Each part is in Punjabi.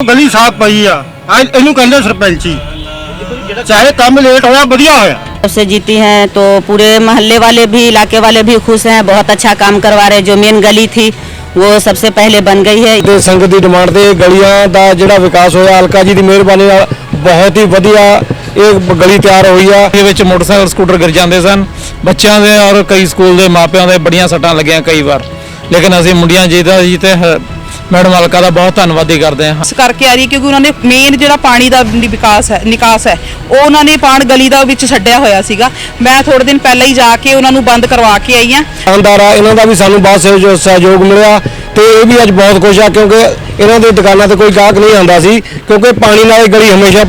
ਗਲੀ ਸਾਫ ਪਈ ਆ ਆ ਇਹਨੂੰ ਕਹਿੰਦੇ ਸਰਪੰਚੀ ਚਾਹੇ ਕੰਮ ਲੇਟ ਹੋਇਆ ਵਧੀਆ ਹੋਇਆ से जीती हैं तो पूरे मोहल्ले वाले भी इलाके वाले भी खुश हैं बहुत अच्छा काम करवा रहे जो मेन गली थी वो सबसे पहले बन गई है ਤੇ ਸੰਗਤ ਦੀ ਡਿਮਾਂਡ ਤੇ ਗਲੀਆਂ ਦਾ ਜਿਹੜਾ ਵਿਕਾਸ ਹੋਇਆ ਹਲਕਾ ਜੀ ਦੀ ਮਿਹਰਬਾਨੀ ਨਾਲ ਬਹੁਤ ਹੀ ਵਧੀਆ ਇਹ ਗਲੀ ਤਿਆਰ ਹੋਈ ਆ ਦੇ ਵਿੱਚ ਮੋਟਰਸਾਈਕਲ ਸਕੂਟਰ ਗਿਰ ਜਾਂਦੇ ਸਨ ਬੱਚਿਆਂ ਦੇ ਔਰ ਕਈ ਸਕੂਲ ਦੇ ਮਾਪਿਆਂ ਦੇ ਬੜੀਆਂ ਸੱਟਾਂ ਲੱਗੀਆਂ ਕਈ ਵਾਰ ਲੇਕਿਨ ਅਸੀਂ ਮੁੰਡਿਆਂ ਜੀ ਦਾ ਜੀ ਤੇ ਹ- ਮੈਡਮ ਹਲਕਾ ਦਾ ਬਹੁਤ ਧੰਨਵਾਦੀ ਕਰਦੇ ਹਾਂ। ਇਸ ਕਰਕੇ ਆ ਰਹੀ ਹੈ ਕਿਉਂਕਿ ਉਹਨਾਂ ਨੇ ਮੇਨ ਜਿਹੜਾ ਪਾਣੀ ਦਾ ਨਿ- ਵਿਕਾਸ ਹੈ ਨਿਕਾਸ ਹੈ ਉਹ ਉਹਨਾਂ ਨੇ ਪਾਣ ਗਲੀ ਦਾ ਵਿੱਚ ਛੱਡਿਆ ਹੋਇਆ ਸੀਗਾ। ਮੈਂ ਥੋੜੇ ਦਿਨ ਪਹਿਲਾਂ ਹੀ ਜਾ ਕੇ ਉਹਨਾਂ ਨੂੰ ਬੰਦ ਕਰਵਾ ਕੇ ਆਈ ਹਾਂ। ਦੁਕਾਨਦਾਰ ਆ ਇਹਨਾਂ ਦਾ ਵੀ ਸਾਨੂੰ ਬਹੁਤ ਸਹਿਯੋ- ਸਹਿਯੋਗ ਮਿਲਿਆ ਤੇ ਇਹ ਵੀ ਅੱਜ ਬਹੁਤ ਖੁਸ਼ ਆ ਕਿਉਂਕਿ ਇਹਨਾਂ ਦੀ ਦੁਕਾਨਾਂ ਤੇ ਕੋਈ ਗਾਹਕ ਨਹੀਂ ਆਉਂਦਾ ਸੀ ਕਿਉਂਕਿ ਪਾਣੀ ਨਾਲ ਇਹ ਗਲੀ ਹਮੇਸ਼ਾ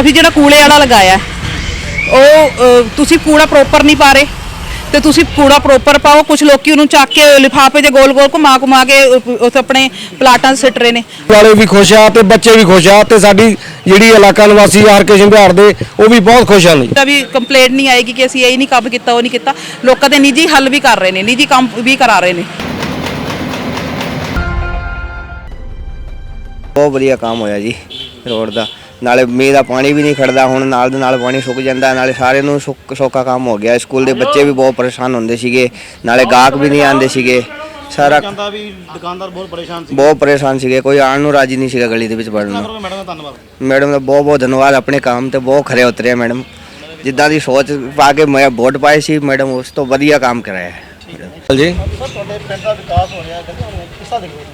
ਅਸੀਂ ਜਿਹੜਾ ਕੂੜੇ ਵਾਲਾ ਲਗਾਇਆ ਹੈ, ਉਹ ਅ, ਤੁਸੀਂ ਕੂੜਾ ਪ੍ਰੋਪਰ ਨਹੀਂ ਪਾ ਰਹੇ? ਤੇ ਤੁਸੀਂ ਕੂੜਾ ਪ੍ਰੋਪਰ ਪਾਓ। ਕੁਝ ਲੋਕੀ ਉਹਨੂੰ ਚੱਕ ਕੇ ਲਿਫਾਫੇ 'ਚ ਗੋਲ ਗੋਲ ਘੁਮਾ ਘੁਮਾ ਕੇ ਉੱਥੇ ਆਪਣੇ ਪਲਾਟਾਂ 'ਚ ਸਿੱਟ ਰਹੇ ਨੇ। ਵਾਲੇ ਵੀ ਖੁਸ਼ ਆ ਤੇ ਬੱਚੇ ਵੀ ਖੁਸ਼ ਆ ਤੇ ਸਾਡੀ ਜਿਹੜੀ ਇਲਾਕਾ ਨਿਵਾਸੀ ਆ ਹਰਕਿਸ਼ਨ ਬਿਹਾਰ ਦੇ ਉਹ ਵੀ ਬਹੁਤ ਖੁਸ਼ ਹਨ ਦਾ ਵੀ ਕੰਪਲੇਂਟ ਨਹੀਂ ਆਏਗੀ ਕਿ ਅਸੀਂ ਇਹ ਨਹੀਂ ਕੰਮ ਕੀਤਾ ਉਹ ਨਹੀਂ ਕੀਤਾ। ਲੋਕਾਂ ਦੇ ਨਿੱਜੀ ਹੱਲ ਵੀ ਕਰ ਰਹੇ ਨੇ ਨਿੱਜੀ ਕੰਮ ਵੀ ਕਰਾ ਰਹੇ ਨੇ। ਬਹੁਤ ਵਧੀਆ ਕੰਮ ਹੋਇਆ ਜੀ ਰੋਡ ਦਾ। ਨਾਲੇ ਮੀਂਹ ਦਾ ਪਾਣੀ ਵੀ ਨਹੀਂ ਖੜਦਾ ਹੁਣ ਨਾਲ ਦੇ ਨਾਲ ਪਾਣੀ ਸੁੱਕ ਜਾਂਦਾ ਨਾਲੇ ਸਾਰਿਆਂ ਨੂੰ ਸੁੱਕ ਸੌਖਾ ਕੰਮ ਹੋ ਗਿਆ। ਸਕੂਲ ਦੇ ਬੱਚੇ ਵੀ ਬਹੁਤ ਪਰੇਸ਼ਾਨ ਹੁੰਦੇ ਸੀਗੇ ਨਾਲੇ ਗਾਹਕ ਵੀ ਨਹੀਂ ਆਉਂਦੇ ਸੀਗੇ। ਸਾਰਾ ਕਹਿੰਦਾ ਵੀ ਦੁਕਾਨਦਾਰ ਬਹੁਤ ਪਰੇਸ਼ਾਨ ਸੀ ਬਹੁਤ ਪਰੇਸ਼ਾਨ ਸੀਗੇ ਕੋਈ ਆਉਣ ਨੂੰ ਰਾਜੀ ਨਹੀਂ ਸੀਗਾ ਗਲੀ ਦੇ ਵਿੱਚ ਵੜਨ ਨੂੰ। ਮੈਡਮ ਦਾ ਧੰਨਵਾਦ। ਮੈਡਮ ਦਾ ਬਹੁਤ ਬਹੁਤ ਧੰਨਵਾਦ ਆਪਣੇ ਕੰਮ ਤੇ ਬਹੁਤ ਖਰੇ ਉਤਰੇ ਆ ਮੈਡਮ। ਜਿੱਦਾਂ ਦੀ ਸੋਚ ਪਾ ਕੇ ਮੈਂ ਵੋਟ ਪਾਈ ਸੀ ਮੈਡਮ ਉਸ ਤੋਂ ਵਧੀਆ ਕੰਮ ਕਰਾਇਆ। ਹੈ। ਜੀ ਤੁਹਾਡੇ ਪਿੰਡ ਦਾ ਵਿਕਾਸ ਹੋ ਰਿਹਾ ਕਿਸਾ ਦੇਖੋ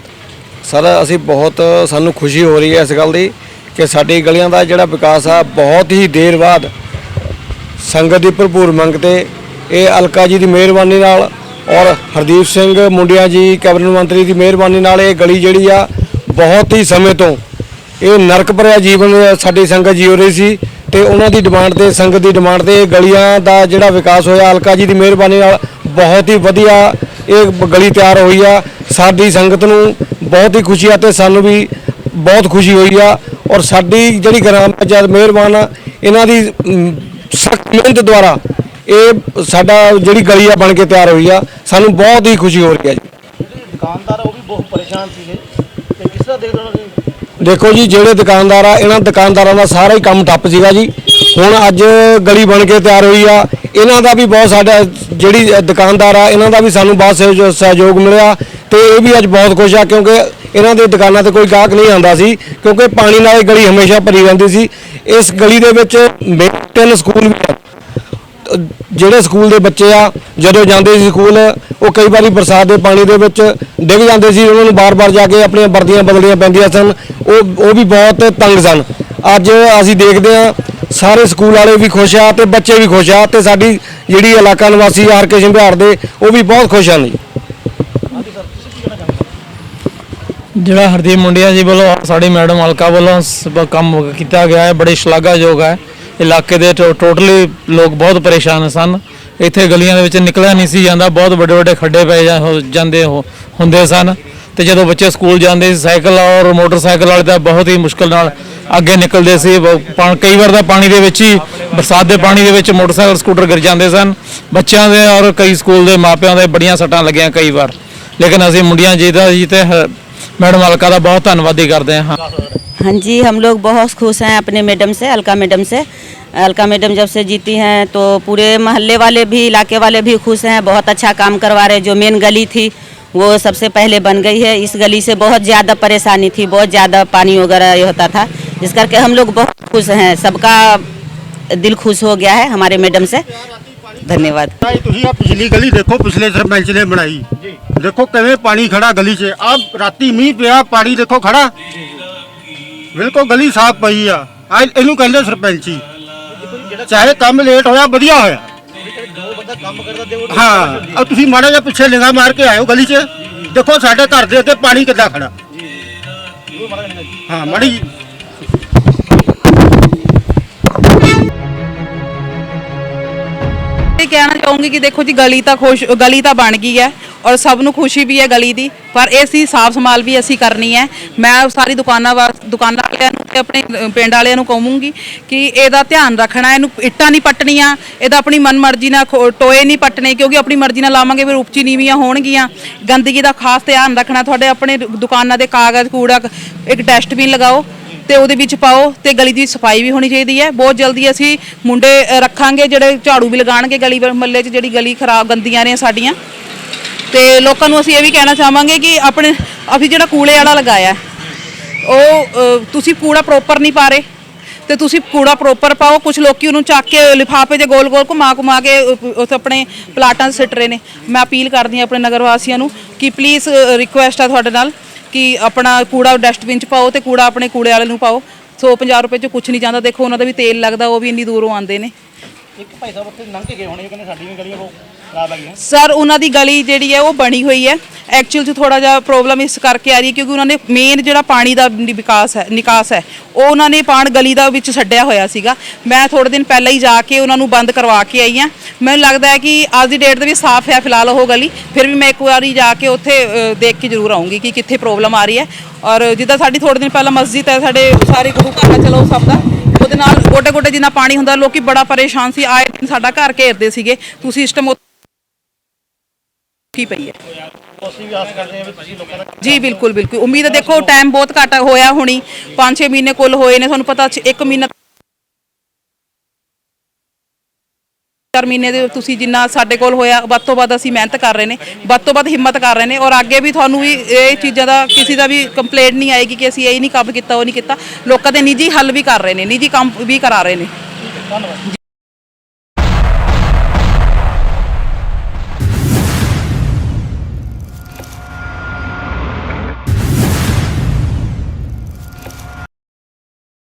ਸਰ ਅਸੀਂ ਬਹੁਤ ਸਾਨੂੰ ਖੁਸ਼ੀ ਹੋ ਰਹੀ ਹੈ ਇਸ ਗੱਲ ਦੀ। ਕਿ ਸਾਡੀ ਗਲੀਆਂ ਦਾ ਜਿਹੜਾ ਵਿਕਾਸ ਆ, ਬਹੁਤ ਹੀ ਦੇਰ ਬਾਅਦ ਸੰਗਤ ਦੀ ਭਰਪੂਰ ਮੰਗ ਤੇ ਇਹ ਅਲਕਾ ਜੀ ਦੀ ਮਿਹਰਬਾਨੀ ਨਾਲ ਔਰ ਹਰਦੀਪ ਸਿੰਘ ਮੁੰਡਿਆ ਜੀ, ਕੈਬਨਿਟ ਮੰਤਰੀ ਦੀ ਮਿਹਰਬਾਨੀ ਨਾਲ ਇਹ ਗਲੀ ਜਿਹੜੀ ਆ, ਬਹੁਤ ਹੀ ਸਮੇਂ ਤੋਂ ਇਹ ਨਰਕ ਭਰਿਆ ਜੀਵਨ ਸਾਡੀ ਸੰਗਤ ਜੀਉ ਰਹੀ ਸੀ ਤੇ ਉਹਨਾਂ ਦੀ ਡਿਮਾਂਡ ਤੇ, ਸੰਗਤ ਦੀ ਡਿਮਾਂਡ ਤੇ ਇਹ ਗਲੀਆਂ ਦਾ ਜਿਹੜਾ ਵਿਕਾਸ ਹੋਇਆ, ਅਲਕਾ ਜੀ ਦੀ ਮਿਹਰਬਾਨੀ ਨਾਲ ਬਹੁਤ ਹੀ ਵਧੀਆ ਇਹ ਗਲੀ ਤਿਆਰ ਹੋਈ ਆ। ਸਾਡੀ ਸੰਗਤ ਨੂੰ ਬਹੁਤ ਹੀ ਖੁਸ਼ੀ ਆ ਤੇ ਸਾਨੂੰ ਵੀ ਬਹੁਤ ਖੁਸ਼ੀ ਹੋਈ ਆ। ਔਰ ਸਾਡੀ ਜਿਹੜੀ ਗ੍ਰਾਮ ਪੰਚਾਇਤ ਮਿਹਰਬਾਨ ਆ ਇਹਨਾਂ ਦੀ ਸਖਤ ਮਿਹਨਤ ਦੁਆਰਾ ਇਹ ਸਾਡਾ ਜਿਹੜੀ ਗਲੀ ਆ ਬਣ ਕੇ ਤਿਆਰ ਹੋਈ ਆ ਸਾਨੂੰ ਬਹੁਤ ਹੀ ਖੁਸ਼ੀ ਹੋ ਰਹੀ ਆ ਜੀ। ਦੁਕਾਨਦਾਰ ਉਹ ਵੀ ਬਹੁਤ ਪਰੇਸ਼ਾਨ ਸੀਗੇ। ਤੇ ਕਿਸ ਤਰ੍ਹਾਂ ਦੇਖਦੇ ਹੋ ਤੁਸੀਂ? ਦੇਖੋ ਜੀ ਜਿਹੜੇ ਦੁਕਾਨਦਾਰ ਆ ਇਹਨਾਂ ਦੁਕਾਨਦਾਰਾਂ ਦਾ ਸਾਰਾ ਹੀ ਕੰਮ ਠੱਪ ਸੀਗਾ ਜੀ। ਹੁਣ ਅੱਜ ਗਲੀ ਬਣ ਕੇ ਤਿਆਰ ਹੋਈ ਆ ਇਹਨਾਂ ਦਾ ਵੀ ਬਹੁਤ ਸਾਡਾ ਜਿਹੜੀ ਦੁਕਾਨਦਾਰ ਆ ਇਹਨਾਂ ਦਾ ਵੀ ਸਾਨੂੰ ਬਹੁਤ ਸਹਿਯੋ- ਸਹਿਯੋਗ ਮਿਲਿਆ। ਤੇ ਇਹ ਵੀ ਅੱਜ ਬਹੁਤ ਖੁਸ਼ ਆ ਕਿਉਂਕਿ ਇਹਨਾਂ ਦੇ ਦੁਕਾਨਾਂ ਤੇ ਕੋਈ ਗਾਹਕ ਨਹੀਂ ਆਉਂਦਾ ਸੀ, ਕਿਉਂਕਿ ਪਾਣੀ ਨਾਲ ਇਹ ਗਲੀ ਹਮੇਸ਼ਾ ਭਰੀ ਰਹਿੰਦੀ ਸੀ। ਇਸ ਗਲੀ ਦੇ ਵਿੱਚ ਮੇ- ਤਿੰਨ ਸਕੂਲ ਵੀ ਆ। ਜਿਹੜੇ ਸਕੂਲ ਦੇ ਬੱਚੇ ਆ, ਜਦੋਂ ਜਾਂਦੇ ਸੀ ਸਕੂਲ, ਉਹ ਕਈ ਵਾਰੀ ਬਰਸਾਤ ਦੇ ਪਾਣੀ ਦੇ ਵਿੱਚ ਡਿੱਗ ਜਾਂਦੇ ਸੀ, ਉਹਨਾਂ ਨੂੰ ਬਾਰ-ਬਾਰ ਜਾ ਕੇ ਆਪਣੀਆਂ ਵਰਦੀਆਂ ਬਦਲਣੀਆਂ ਪੈਂਦੀਆਂ ਸਨ। ਉਹ ਉਹ ਵੀ ਬਹੁਤ ਤੰਗ ਸਨ। ਅੱਜ ਅਸੀਂ ਦੇਖਦੇ ਆ ਸਾਰੇ ਸਕੂਲ ਵਾਲੇ ਵੀ ਖੁਸ਼ ਆ ਤੇ ਬੱਚੇ ਵੀ ਖੁਸ਼ ਆ ਤੇ ਸਾਡੀ ਜਿਹੜੀ ਇਲਾਕਾ ਨਿਵਾਸੀ ਆ ਹਰਕਿਸ਼ਨ ਬਿਹਾਰ ਦੇ, ਉਹ ਵੀ ਬਹੁਤ ਖੁਸ਼ ਹਨ ਜੀ। ਜਿਹੜਾ ਹਰਦੀਪ ਮੁੰਡਿਆ ਜੀ ਵੱਲੋਂ ਸਾਡੀ ਮੈਡਮ ਹਲਕਾ ਵੱਲੋਂ ਸ- ਕੰਮ ਕੀਤਾ ਗਿਆ ਹੈ, ਬੜੇ ਸ਼ਲਾਘਾਯੋਗ ਹੈ। ਇਲਾਕੇ ਦੇ ਟੋਟਲੀ ਲੋਕ ਬਹੁਤ ਪਰੇਸ਼ਾਨ ਸਨ। ਇੱਥੇ ਗਲੀਆਂ ਦੇ ਵਿੱਚ ਨਿਕਲਿਆ ਨਹੀਂ ਸੀ ਜਾਂਦਾ, ਬਹੁਤ ਵੱਡੇ ਵੱਡੇ ਖੱਡੇ ਪੈ ਜਾਂ- ਹੋ- ਜਾਂਦੇ ਹੋ- ਹੁੰਦੇ ਸਨ। ਤੇ ਜਦੋਂ ਬੱਚੇ ਸਕੂਲ ਜਾਂਦੇ ਸੀ, ਸਾਈਕਲ ਔਰ ਮੋਟਰਸਾਈਕਲ ਵਾਲੇ ਤਾਂ ਬਹੁਤ ਹੀ ਮੁਸ਼ਕਲ ਨਾਲ ਅੱਗੇ ਨਿਕਲਦੇ ਸੀ। ਬ- ਕਈ ਵਾਰ ਤਾਂ ਪਾਣੀ ਦੇ ਵਿੱਚ ਹੀ, ਬਰਸਾਤ ਦੇ ਪਾਣੀ ਦੇ ਵਿੱਚ ਮੋਟਰਸਾਈਕਲ, ਸਕੂਟਰ ਗਿਰ ਜਾਂਦੇ ਸਨ। ਬੱਚਿਆਂ ਦੇ ਔਰ ਕਈ ਸਕੂਲ ਦੇ ਮਾਪਿਆਂ ਦੇ ਬੜੀਆਂ ਸੱਟਾਂ ਲੱਗੀਆਂ ਕਈ ਵਾਰ। लेकिन अभी मुंडिया जीता जीते मैडम अलका का बहुत धनवादी करते हैं। हाँ जी हम लोग बहुत खुश हैं अपने मैडम से अलका मैडम से। अलका मैडम जब से जीती हैं तो पूरे मोहल्ले वाले भी इलाके वाले भी खुश हैं। बहुत अच्छा काम करवा रहे जो मेन गली थी वो सबसे पहले बन गई है। इस गली से बहुत ज़्यादा परेशानी थी बहुत ज़्यादा पानी वगैरह ये होता था। जिस करके हम लोग बहुत खुश हैं। सबका दिल खुश हो गया है हमारे मैडम से। धन्यवाद। तो ही आप पिछली गली देखो पिछले ने बनाई। ਦੇਖੋ ਕਿਵੇਂ ਪਾਣੀ ਖੜਾ ਗਲੀ 'ਚ। ਆ ਰਾਤੀ ਮੀਂਹ ਪਿਆ, ਪਾਣੀ ਦੇਖੋ ਖੜਾ। ਬਿਲਕੁਲ ਗਲੀ ਸਾਫ਼ ਪਈ ਆ। ਆ ਇਹਨੂੰ ਕਹਿੰਦੇ ਸਰਪੰਚੀ। ਚਾਹੇ ਕੰਮ ਲੇਟ ਹੋਇਆ, ਵਧੀਆ ਹੋਇਆ। ਹਾਂ ਆ ਤੁਸੀਂ ਮਾੜਾ ਜਿਹਾ ਪਿੱਛੇ ਨਿਗਾਹ ਮਾਰ ਕੇ ਆਇਓ ਗਲੀ 'ਚ। ਦੇਖੋ ਸਾਡੇ ਘਰ ਦੇ ਉੱਤੇ ਪਾਣੀ ਕਿੱਦਾਂ ਖੜਾ। ਹਾਂ, ਮਾੜੀ ਜਿਹੀ। ਇਹ ਕਹਿਣਾ ਚਾਹੂੰਗੀ ਕਿ ਦੇਖੋ ਜੀ, ਗਲੀ ਤਾਂ ਖੁਸ਼, ਗਲੀ ਤਾਂ ਬਣ ਗਈ ਹੈ। ਔਰ ਸਭ ਨੂੰ ਖੁਸ਼ੀ ਵੀ ਹੈ ਗਲੀ ਦੀ ਪਰ ਇਹ ਸੀ ਸਾਫ਼ ਸੰਭਾਲ ਵੀ ਅਸੀਂ ਕਰਨੀ ਹੈ। ਮੈਂ ਸਾਰੀ ਦੁਕਾਨਾਂ ਵਾ ਦੁਕਾਨਾਂ ਵਾਲਿਆਂ ਨੂੰ ਤੇ ਆਪਣੇ ਅ, ਪਿੰਡ ਵਾਲਿਆਂ ਨੂੰ ਕਹੂੰਗੀ ਕਿ ਇਹਦਾ ਧਿਆਨ ਰੱਖਣਾ ਇਹਨੂੰ ਇੱਟਾਂ ਨਹੀਂ ਪੱਟਣੀਆਂ ਇਹਦਾ ਆਪਣੀ ਮਨਮਰਜ਼ੀ ਨਾਲ ਖੋ- ਟੋਏ ਨਹੀਂ ਪੱਟਣੇ ਕਿਉਂਕਿ ਆਪਣੀ ਮਰਜ਼ੀ ਨਾਲ ਲਾਵਾਂਗੇ ਫਿਰ ਉਪਚੀ ਨੀਵੀਆਂ ਹੋਣਗੀਆਂ। ਗੰਦਗੀ ਦਾ ਖਾਸ ਧਿਆਨ ਰੱਖਣਾ ਤੁਹਾਡੇ ਆਪਣੇ ਦੁ- ਦੁਕਾਨਾਂ ਦੇ ਕਾਗਜ਼ ਕੂੜਾ ਇੱਕ ਡਸਟਬਿਨ ਲਗਾਓ ਤੇ ਉਹਦੇ ਵਿੱਚ ਪਾਓ ਤੇ ਗਲੀ ਦੀ ਸਫ਼ਾਈ ਵੀ ਹੋਣੀ ਚਾਹੀਦੀ ਹੈ। ਬਹੁਤ ਜਲਦੀ ਅਸੀਂ ਮੁੰਡੇ ਅ, ਰੱਖਾਂਗੇ ਜਿਹੜੇ ਝਾੜੂ ਵੀ ਲਗਾਣਗੇ ਗਲੀ ਮੱਲੇ 'ਚ ਜਿਹੜੀ ਗਲੀ ਖਰਾਬ ਗੰਦੀਆਂ ਨੇ ਸਾਡੀਆਂ। ਤੇ ਲੋਕਾਂ ਨੂੰ ਅਸੀਂ ਇਹ ਵੀ ਕਹਿਣਾ ਚਾਹਾਂਗੇ ਕਿ ਆਪਣੇ, ਅਸੀਂ ਜਿਹੜਾ ਕੂੜੇ ਵਾਲਾ ਲਗਾਇਆ, ਉਹ ਤੁਸੀਂ ਕੂੜਾ ਪ੍ਰੋਪਰ ਨਹੀਂ ਪਾ ਰਹੇ। ਤੇ ਤੁਸੀਂ ਕੂੜਾ ਪ੍ਰੋਪਰ ਪਾਓ ਕੁਝ ਲੋਕੀ ਉਹਨੂੰ ਚੱਕ ਕੇ ਲਿਫਾਫੇ 'ਚ ਗੋਲ ਗੋਲ ਘੁਮਾ ਘੁਮਾ ਕੇ ਉਸ ਆਪਣੇ ਪਲਾਟਾਂ 'ਚ ਸਿੱਟ ਰਹੇ ਨੇ। ਮੈਂ ਅਪੀਲ ਕਰਦੀ ਹਾਂ ਆਪਣੇ ਨਗਰ ਵਾਸੀਆਂ ਨੂੰ ਕਿ ਪਲੀਜ਼ ਰਿਕੁਐਸਟ ਆ ਤੁਹਾਡੇ ਨਾਲ ਕਿ ਆਪਣਾ ਕੂੜਾ ਡਸਟਬਿਨ 'ਚ ਪਾਓ ਤੇ ਕੂੜਾ ਆਪਣੇ ਕੂੜੇ ਵਾਲੇ ਨੂੰ ਪਾਓ। ਸੌ 50 ਰੁਪਏ 'ਚ ਕੁਝ ਨਹੀਂ ਜਾਂਦਾ। ਦੇਖੋ, ਉਹਨਾਂ ਦਾ ਵੀ ਤੇਲ ਲੱਗਦਾ, ਉਹ ਵੀ ਇੰਨੀ ਦੂਰੋਂ ਆਉਂਦੇ ਨੇ। ਇੱਕ ਭਾਈ ਸਾਹਿਬ ਉੱਥੇ ਲੰਘ ਕੇ ਗਏ ਹੋਣੇ ਕਹਿੰਦੇ ਸਾਡੀ ਗਲੀਆਂ ਉਹ ਖਰਾਬ ਹੈਗੀਆਂ ਸਰ ਉਹਨਾਂ ਦੀ ਗਲੀ ਜਿਹੜੀ ਹੈ ਉਹ ਬਣੀ ਹੋਈ ਹੈ। ਐਕਚੁਅਲ 'ਚ ਥੋੜਾ ਜਿਹਾ ਪ੍ਰੋਬਲਮ ਇਸ ਕਰਕੇ ਆ ਰਹੀ ਹੈ ਕਿਉਂਕਿ ਉਹਨਾਂ ਨੇ ਮੇਨ ਜਿਹੜਾ ਪਾਣੀ ਦਾ ਨਿ- ਵਿਕਾਸ ਹੈ ਨਿਕਾਸ ਹੈ ਉਹ ਉਹਨਾਂ ਨੇ ਪਾਣ ਗਲੀ ਦਾ ਵਿੱਚ ਛੱਡਿਆ ਹੋਇਆ ਸੀਗਾ। ਮੈਂ ਥੋੜੇ ਦਿਨ ਪਹਿਲਾਂ ਹੀ ਜਾ ਕੇ ਉਹਨਾਂ ਨੂੰ ਬੰਦ ਕਰਵਾ ਕੇ ਆਈ ਹਾਂ। ਮੈਨੂੰ ਲੱਗਦਾ ਹੈ ਕਿ ਅੱਜ ਦੀ ਡੇਟ ਦੇ ਵੀ ਸਾਫ਼ ਹੈ ਫਿਲਹਾਲ ਉਹ ਗਲੀ। ਫਿਰ ਵੀ ਮੈਂ ਇੱਕ ਵਾਰੀ ਜਾ ਕੇ ਉੱਥੇ ਅ, ਦੇਖ ਕੇ ਜ਼ਰੂਰ ਆਉਂਗੀ ਕਿ ਕਿੱਥੇ ਪ੍ਰੋਬਲਮ ਆ ਰਹੀ ਹੈ। ਔਰ ਜਿੱਦਾਂ ਸਾਡੀ ਥੋੜੇ ਦਿਨ ਪਹਿਲਾਂ ਮਸਜਿਦ ਹੈ ਸਾਡੇ ਸਾਰੇ ਗੁਰੂ ਘਰ ਹੈ ਚਲੋ ਸਭ ਦਾ ਉਹਦੇ ਨਾਲ ਗੋਟੇ ਗੋਟੇ ਜਿੰਨਾ ਪਾਣੀ ਹੁੰਦਾ ਲੋਕੀ ਬੜਾ ਪਰੇਸ਼ਾਨ ਸੀ। ਆਏ ਦਿਨ ਸਾਡਾ ਘਰ ਘੇਰਦੇ ਸੀਗੇ। ਤੁਸੀਂ ਇਸ ਟਾਈਮ ਕੀ ਪਈ ਹੈ। ਅਸੀਂ ਵੀ ਆਸ ਕਰਦੇ ਹਾਂ ਵੀ ਤੁਸੀਂ ਲੋਕਾਂ ਦਾ ਜੀ ਬਿਲਕੁਲ ਬਿਲਕੁਲ। ਉਮੀਦ ਹੈ ਦੇਖੋ ਟਾਈਮ ਬਹੁਤ ਘੱਟ ਹੋਇਆ ਹੁਣੀ। 5-6 ਮਹੀਨੇ ਕੁੱਲ ਹੋਏ ਨੇ ਤੁਹਾਨੂੰ ਪਤਾ 1 ਮਹੀਨਾ ਚਾਰ ਮਹੀਨੇ ਦੇ ਤੁਸੀਂ ਜਿੰਨਾ ਸਾਡੇ ਕੋਲ ਹੋਇਆ ਵੱਧ ਤੋਂ ਵੱਧ ਅਸੀਂ ਮਿਹਨਤ ਕਰ ਰਹੇ ਨੇ ਵੱਧ ਤੋਂ ਵੱਧ ਹਿੰਮਤ ਕਰ ਰਹੇ ਨੇ ਔਰ ਅੱਗੇ ਵੀ ਤੁਹਾਨੂੰ ਵੀ ਇਹ ਚੀਜ਼ਾਂ ਦਾ ਕਿਸੇ ਦਾ ਵੀ ਕੰਪਲੇਂਟ ਨਹੀਂ ਆਏਗੀ ਕਿ ਅਸੀਂ ਇਹ ਨਹੀਂ ਕੰਮ ਕੀਤਾ ਉਹ ਨਹੀਂ ਕੀਤਾ। ਲੋਕਾਂ ਦੇ ਨਿੱਜੀ ਹੱਲ ਵੀ ਕਰ ਰਹੇ ਨੇ ਨਿੱਜੀ ਕੰਮ ਵੀ ਕਰਾ ਰਹੇ ਨੇ। ਧੰਨਵਾਦ।